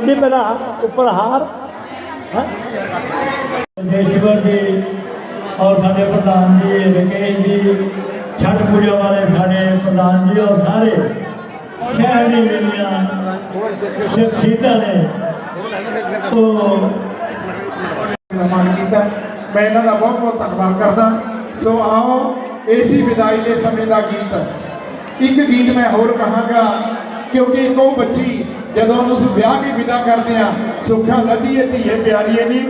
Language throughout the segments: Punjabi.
ਜੀ ਪਹਿਲਾਂ ਉੱਪਰ ਹਾਰ। ਹੈਂ? ਦੇਸ਼ਵਰ ਜੀ ਔਰ ਸਾਡੇ ਪ੍ਰਧਾਨ ਜੀ ਰਕੇਸ਼ ਜੀ ਛੱਡ ਪੂਜਾ ਵਾਲੇ ਸਾਡੇ ਪ੍ਰਧਾਨ ਜੀ ਔਰ ਸਾਰੇ ਸ਼ਹਿਰ ਦੀ ਜਿਹੜੀਆਂ ਸ਼ਖਸੀਅਤਾਂ ਨੇ ਉਹ ਨਿਰਮਾਣ ਕੀਤਾ ਮੈਂ ਇਹਨਾਂ ਦਾ ਬਹੁਤ ਬਹੁਤ ਧੰਨਵਾਦ ਕਰਦਾ। ਸੋ ਆਓ ਏਸੀ ਵਿਦਾਈ ਦੇ ਸਮੇਂ ਦਾ ਗੀਤ। ਇੱਕ ਗੀਤ ਮੈਂ ਹੋਰ ਕਹਾਂਗਾ। ਕਿਉਂਕਿ ਇੱਕੋ ਬੱਚੀ ਜਦੋਂ ਉਹਨੂੰ ਵਿਆਹ ਕੇ ਵਿਦਾ ਕਰਦੇ ਆ ਸੁੱਖਾਂ ਲੱਭੀਏ ਧੀਏ ਪਿਆਰੀਏ ਨੀ,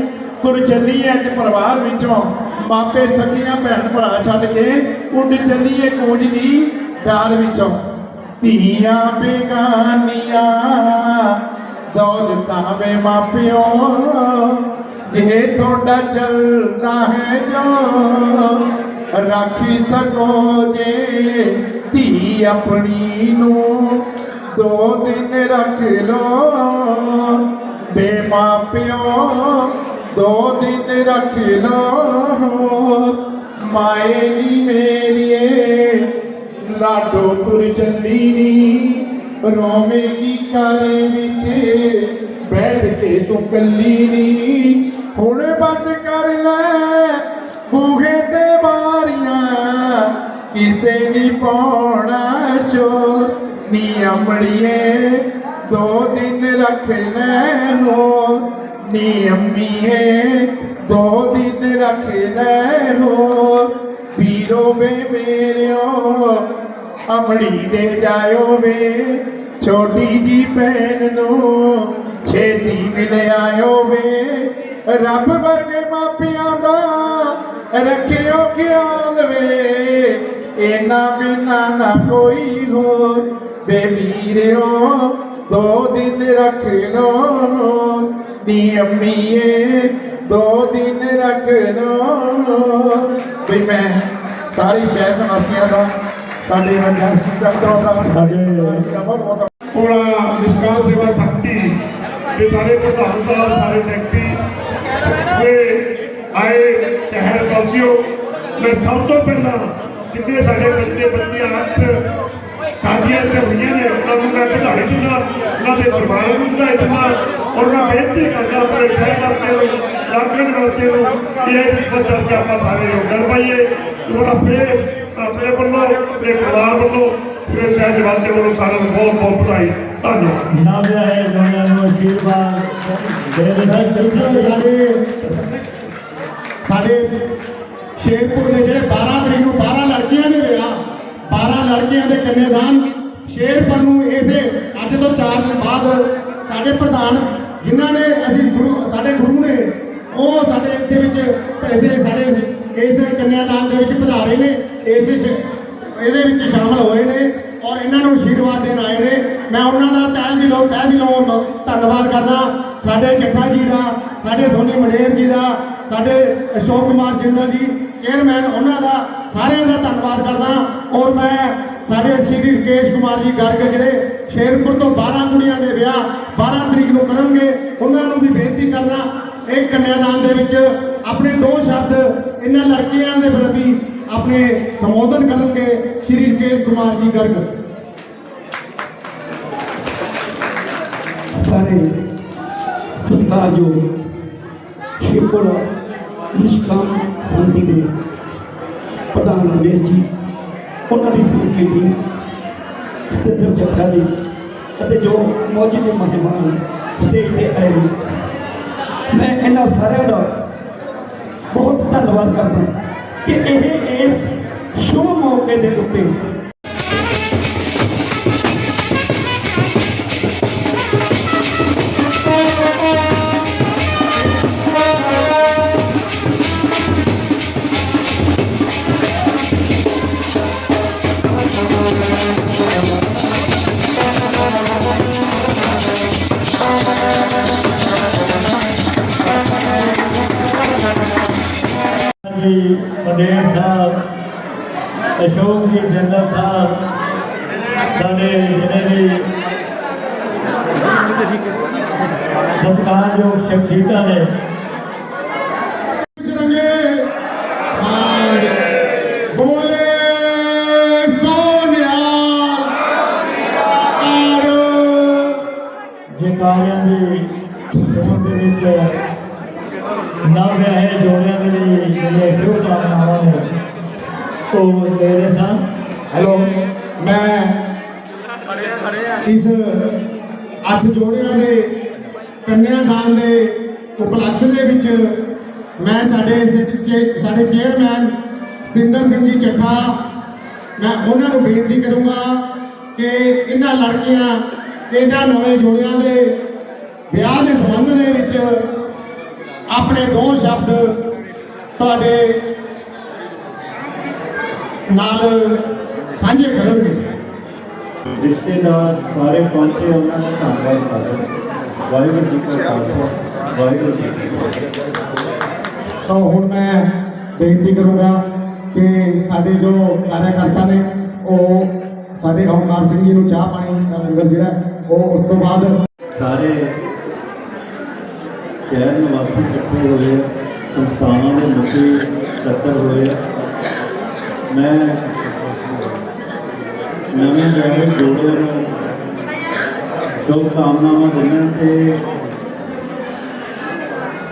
ਤੁਰ ਚੱਲੀਏ ਅੱਜ ਪਰਿਵਾਰ ਵਿੱਚੋਂ। ਮਾਪੇ, ਸਕੀਆਂ, ਭੈਣ, ਭਰਾ ਛੱਡ ਕੇ ਉੱਡ ਚੱਲੀਏ ਕੂੰਜ ਦੀ ਡਾਰ ਵਿੱਚੋਂ। ਧੀਆਂ ਬੇਗਾਨੀਆਂ, ਦੌਲਤਾਂ ਵੇ ਮਾਪਿਓ, ਜੇ ਤੁਹਾਡਾ ਚੱਲਦਾ ਹੈ ਜੋ, ਰਾਖੀ ਸਕੋ ਜੇ ਧੀ ਆਪਣੀ ਨੂੰ। ਦੋ ਦਿਨ ਰੱਖ ਲੋ। ਬੇ ਮਾਪਿਓ ਦੋ ਦਿਨ ਰੱਖ ਲੋ। ਮਾਏ ਨੀ ਮੇਰੀਏ, ਲਾਡੋ ਤੁਰ ਚੱਲੀ ਨੀ। ਰੋਵੇਗੀ ਕਾਰੇ ਵਿੱਚ, ਬੈਠ ਕੇ ਤੂੰ ਕੱਲੀ ਨੀ। ਹੁਣ ਬੰਦ ਕਰ ਲੈ ਬੂਹੇ ਤੇ ਬਾਰੀਆਂ ਕਿਸੇ ਨੀ ਪਾਉਣਾ ਨੀ ਅਮੜੀਏ ਦੋ ਦਿਨ ਰੱਖ ਲੈ ਹੋ। ਨੀ ਅੰਮੀਏ ਦੋ ਦਿਨ ਰੱਖ ਲੈ ਹੋ। ਪੀਰੋ ਵੇ ਮੇਰਿਓ, ਅਮੜੀ ਦੇ ਜਾਇਓ ਵੇ। ਛੋਟੀ ਜੀ ਭੈਣ ਨੂੰ ਛੇਤੀ ਮਿਲ ਆਇਓ ਵੇ। ਰੱਬ ਵਰਗੇ ਮਾਪਿਆਂ ਦਾ ਰੱਖਿਓ ਖਿਆਲ ਵੇ। ਇਹਨਾਂ ਬਿਨਾ ਨਾ ਕੋਈ ਹੋਰ ਬੇਬੀਰਿਓ ਦੋ ਦਿਨ ਰੱਖ ਲੋ ਨੀ ਅੰਮੀਏ ਦੋ ਦਿਨ ਰੱਖ ਲੋ ਵੀ ਮੈਂ ਸਾਰੀ ਸ਼ਹਿਰ ਨਿਵਾਸੀਆਂ ਦਾ ਸਾਡੇ ਵੰਜਾਸੀ ਦਫ਼ਤਰਾਂ ਦਾ ਸਾਡੇ ਕੋਲਾ ਨਿਸ਼ਕਾਮ ਸੇਵਾ ਸੰਮਤੀ ਦੇ ਸਾਰੇ ਪ੍ਰਧਾਨ ਸਾਹਿਬ ਸਾਰੇ ਸੈਕਟਰੀ ਤੇ ਆਏ ਸ਼ਹਿਰ ਵਾਸੀਓ ਮੈਂ ਸਭ ਤੋਂ ਪਹਿਲਾਂ ਜਿੰਨੇ ਸਾਡੇ ਬੱਚੇ ਬੱਚੀਆਂ ਹੱਥ ਸਾਡੀਆਂ ਝੋਲੀਆਂ ਦੇ ਉਹਨਾਂ ਨੂੰ ਮੈਂ ਵਧਾਈ ਦਿੰਦਾ ਉਹਨਾਂ ਦੇ ਪਰਿਵਾਰ ਨੂੰ ਵਧਾਈ ਦਿੰਦਾ ਔਰ ਮੈਂ ਬੇਨਤੀ ਕਰਦਾ ਆਪਣੇ ਸ਼ਹਿਰ ਵਾਸੀਆਂ ਨੂੰ ਲਾਕਨ ਵਾਸੀਆਂ ਨੂੰ ਕਿ ਇਹ ਬੱਚਾ ਕਿ ਆਪਾਂ ਸਾਰੇ ਯੋਗਦਾਨ ਪਾਈਏ। ਔਰ ਆਪਣੇ ਆਪਣੇ ਵੱਲੋਂ ਆਪਣੇ ਪਰਿਵਾਰ ਵੱਲੋਂ ਮੇਰੇ ਸ਼ਹਿਰ ਵਾਸੀਆਂ ਵੱਲੋਂ ਸਾਰਿਆਂ ਨੂੰ ਬਹੁਤ ਬਹੁਤ ਵਧਾਈ। ਧੰਨਵਾਦ। ਨਾਮ ਦਾ ਹੈ ਦੁਨੀਆ ਨੂੰ ਅਸ਼ੀਰਵਾਦ। ਦੇ ਸਾਡੇ ਸਾਡੇ ਸ਼ੇਰਪੁਰ ਦੇ ਜਿਹੜੇ 12 ਤਰੀਕ ਨੂੰ 12 ਲੜਕੀਆਂ ਨੇ ਲੜਕਿਆਂ ਲੜਕੀਆਂ ਦੇ ਕੰਨੇਦਾਨ ਸ਼ੇਰਪੁਰ ਨੂੰ ਇਸੇ ਅੱਜ ਤੋਂ 4 ਦਿਨ ਬਾਅਦ ਸਾਡੇ ਪ੍ਰਧਾਨ ਜਿਨ੍ਹਾਂ ਨੇ ਅਸੀਂ ਗੁਰੂ, ਸਾਡੇ ਗੁਰੂ ਨੇ, ਉਹ ਸਾਡੇ ਇੱਥੇ ਵਿੱਚ ਪੈਸੇ ਸਾਡੇ ਇਸ ਕੰਨਿਆਦਾਨ ਦੇ ਵਿੱਚ ਪਧਾ ਨੇ, ਇਸ ਇਹਦੇ ਵਿੱਚ ਸ਼ਾਮਲ ਹੋਏ ਨੇ ਔਰ ਇਹਨਾਂ ਨੂੰ ਆਸ਼ੀਰਵਾਦ ਦੇਣ ਆਏ ਨੇ। ਮੈਂ ਉਹਨਾਂ ਦਾ ਤਹਿ ਦਿਲੋਂ ਤਹਿ ਦਿਲੋਂ ਧੰਨਵਾਦ ਕਰਦਾ। ਸਾਡੇ ਚੱਟਾ ਜੀ ਦਾ, ਸਾਡੇ ਸੋਨੀ ਮਡੇਰ ਜੀ ਦਾ, ਸਾਡੇ ਅਸ਼ੋਕ ਕੁਮਾਰ ਜਿੰਦਲ ਜੀ ਚੇਅਰਮੈਨ ਉਹਨਾਂ ਦਾ ਸਾਰਿਆਂ ਦਾ ਧੰਨਵਾਦ ਕਰਦਾ ਔਰ ਮੈਂ ਸਾਡੇ ਸ਼੍ਰੀ ਰਕੇਸ਼ ਕੁਮਾਰ ਜੀ ਗਰਗ ਜਿਹੜੇ ਸ਼ੇਰਪੁਰ ਤੋਂ 12 ਕੁੜੀਆਂ ਦੇ ਵਿਆਹ 12 ਤਰੀਕ ਨੂੰ ਕਰਨਗੇ ਉਹਨਾਂ ਨੂੰ ਵੀ ਬੇਨਤੀ ਕਰਦਾ ਇਹ ਕੰਨਿਆਦਾਨ ਦੇ ਵਿੱਚ ਆਪਣੇ ਦੋ ਸ਼ਬਦ ਇਹਨਾਂ ਲੜਕੀਆਂ ਦੇ ਪ੍ਰਤੀ ਆਪਣੇ ਸੰਬੋਧਨ ਕਰਨਗੇ ਸ਼੍ਰੀ ਰਕੇਸ਼ ਕੁਮਾਰ ਜੀ ਗਰਗ। ਸਾਰੇ ਸਤਿਕਾਰਯੋਗ ਸ਼ਿਵਪੁਰ ਨਿਸ਼ਕਾਮ ਸੰਧੀ ਦੇ ਪ੍ਰਧਾਨ ਰਮੇਸ਼ ਜੀ, ਉਹਨਾਂ ਦੀ ਸਮੁੱਚੀ ਟੀਮ, ਸਤਿੰਦਰ ਚੱਠਾ ਜੀ ਅਤੇ ਜੋ ਮੌਜੂਦ ਮਹਿਮਾਨ ਸਟੇਜ ਤੇ ਆਏ ਨੇ, ਮੈਂ ਇਹਨਾਂ ਸਾਰਿਆਂ ਦਾ ਬਹੁਤ ਧੰਨਵਾਦ ਕਰਦਾ ਕਿ ਇਹ ਇਸ ਸ਼ੁਭ ਮੌਕੇ ਦੇ ਉੱਤੇ ਜੀ ਪਟੇਲ ਸਾਹਿਬ ਅਸ਼ੋਕ ਜੀ ਜਿੰਦਲ ਸਾਹਿਬ ਸਾਡੇ ਜਿਹੜੇ ਵੀ ਸਤਿਕਾਰਯੋਗ ਸ਼ਖਸੀਅਤਾਂ ਨੇ ਇਸ ਅੱਠ ਜੋੜਿਆਂ ਦੇ ਕੰਨਿਆਦਾਨ ਦੇ ਉਪਲਕਸ਼ ਦੇ ਵਿੱਚ ਮੈਂ ਸਾਡੇ ਚੇ- ਸਾਡੇ ਚੇਅਰਮੈਨ ਸਤਿੰਦਰ ਸਿੰਘ ਜੀ ਚੱਠਾ, ਮੈਂ ਉਹਨਾਂ ਨੂੰ ਬੇਨਤੀ ਕਰੂੰਗਾ ਕਿ ਇਹਨਾਂ ਲੜਕੀਆਂ, ਇਹਨਾਂ ਨਵੇਂ ਜੋੜਿਆਂ ਦੇ ਵਿਆਹ ਦੇ ਸੰਬੰਧ ਦੇ ਵਿੱਚ ਆਪਣੇ ਦੋ ਸ਼ਬਦ ਤੁਹਾਡੇ ਨਾਲ ਸਾਂਝੇ ਕਰਨਗੇ। ਰਿਸ਼ਤੇਦਾਰ ਸਾਰੇ ਪਹੁੰਚੇ ਉਹਨਾਂ ਦਾ ਧੰਨਵਾਦ ਕਰਦੇ ਵਾਹਿਗੁਰੂ ਜੀ ਕਾ ਖਾਲਸਾ ਵਾਹਿਗੁਰੂ ਜੀ ਕੀ ਫਤਿਹ। ਸੋ ਹੁਣ ਮੈਂ ਬੇਨਤੀ ਕਰੂੰਗਾ ਕਿ ਸਾਡੇ ਜੋ ਕਾਰਜਕਰਤਾ ਨੇ ਉਹ ਸਾਡੇ ਓਮਕਾਰ ਸਿੰਘ ਜੀ ਨੂੰ ਚਾਹ ਪਾਣੀ ਦਾ ਲੰਗਰ ਜਿਹੜਾ ਉਹ ਉਸ ਤੋਂ ਬਾਅਦ ਸਾਰੇ ਸ਼ਹਿਰ ਨਿਵਾਸੀ ਇਕੱਠੇ ਹੋਏ ਆ, ਸੰਸਥਾਵਾਂ ਦੇ ਮੁਖੀ ਇਕੱਤਰ ਹੋਏ। ਮੈਂ ਨਵੇਂ ਵਿਆਹੇ ਜੋੜੇ ਨੂੰ ਸ਼ੁਭ ਕਾਮਨਾਵਾਂ ਦਿੰਦਾ ਤੇ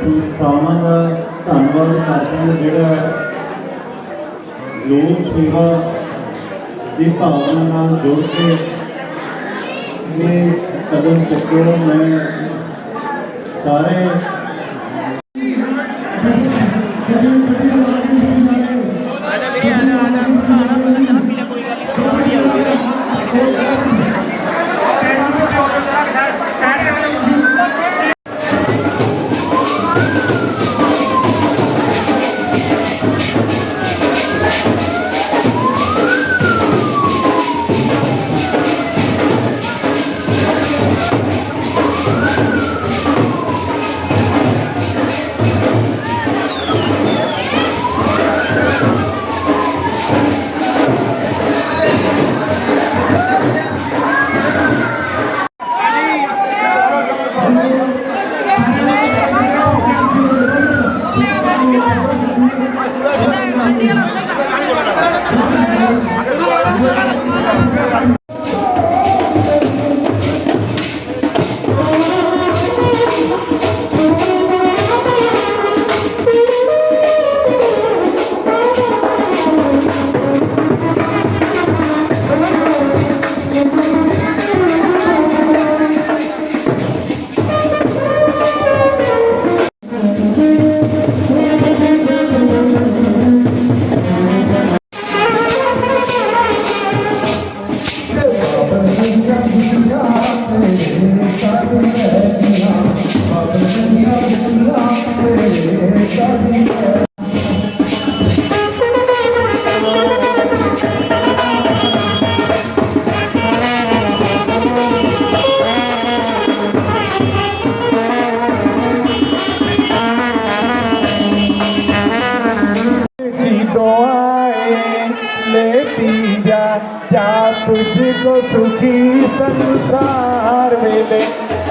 ਸੰਸਥਾਵਾਂ ਦਾ ਧੰਨਵਾਦ ਕਰਦਾ ਹਾਂ, ਜਿਹੜਾ ਲੋਕ ਸੇਵਾ ਦੀ ਭਾਵਨਾ ਨਾਲ ਜੁੜ ਕੇ ਇਹ ਕਦਮ ਚੁੱਕਿਆ ਮੈਂ ਸਾਰੇ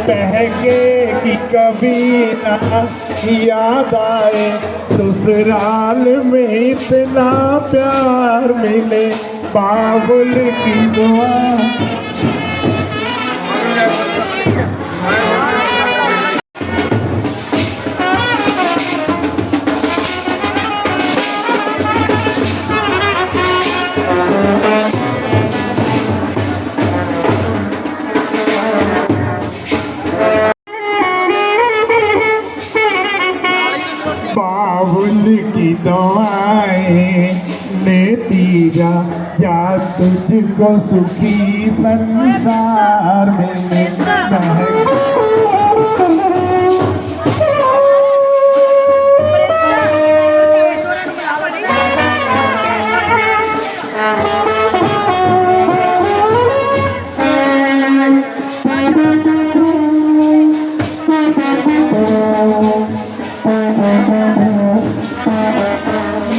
کہہ کہ کبھی نہ یاد آئے سسرال میں اتنا پیار ملے پاگل کی دعا۔ सुखी संसार में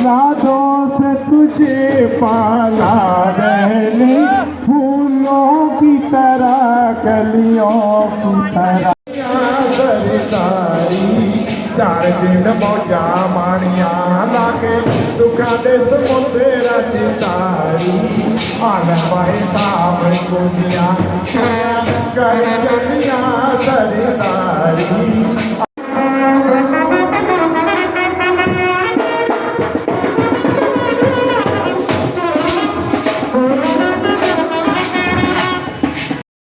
राधो से पाला चार दिन मौजा माणिया लागे दुखा दे समुद्रे राजी तारी आन भाई करिया सरी तारी